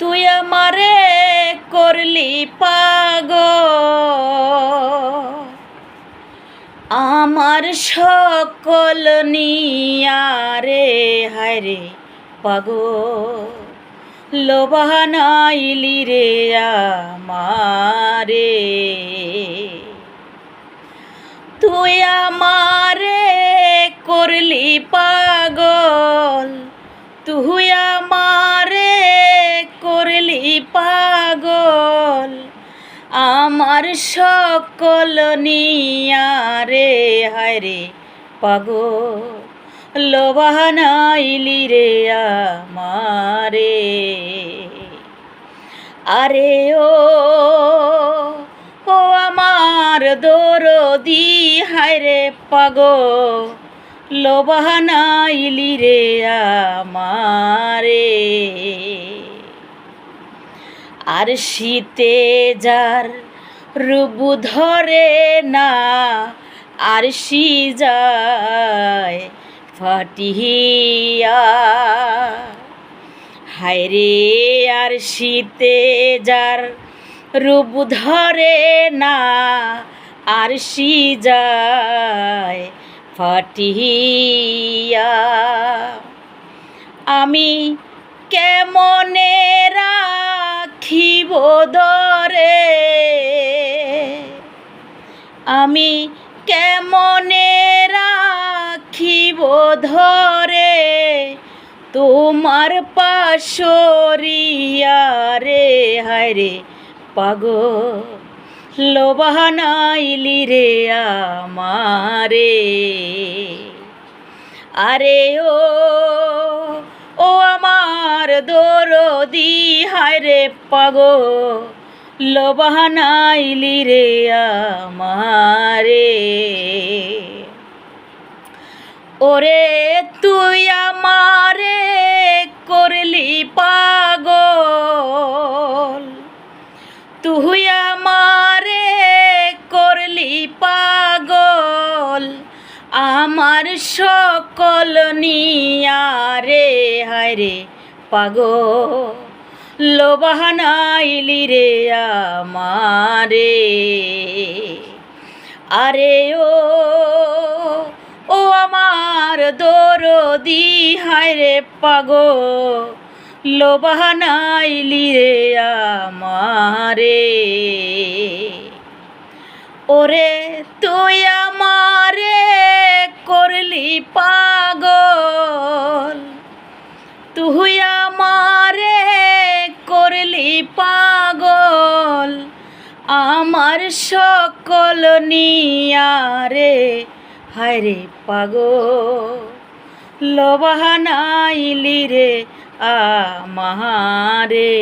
তুই আমারে করলি পাগ আমার সকল নিয়ারে, হায়রে পাগ লোবানাইলি রে আমারে। তুই আমারে করলি পাগল। তুই আমারে পাগল, আমার সকল নিয়ারে হায়রে পাগল লোবানাইলি রে আমারে। আরে ও ও আমার দরদি হায়রে পাগ লোবানাইলি রে আমারে। আর শীতে যার রূপ ধরে না, আর সি যায় ফাটিয়া হায়রে আর শীতে যার রূপ ধরে না, আর সি যায় ফাটিয়া আমি কেমনে রাখিব দরে। আমি কেমনে রাখিব ধরে? তোমার পাশরিয়া রে হায়রে পাগ লোবানাইলি রে আমারে। আরে ও দরদি হায়রে পাগ লোবানাইলি রে আমারে। ওরে তুই আমারে করলি পাগল, তুই আমারে করলি পাগল, আমার সকল নিয়ারে হায়রে পাগল লোবানাইলি রে আমারে। আরে ও ও আমার দরদি হায়রে পাগ লোবানাইলি রে আমারে। ওরে তুই আমারে করলি পাগল, তুই পাগল আমার সকল নিয়ারে হায়রে লবাহ লবাহানাইলি রে আমারে।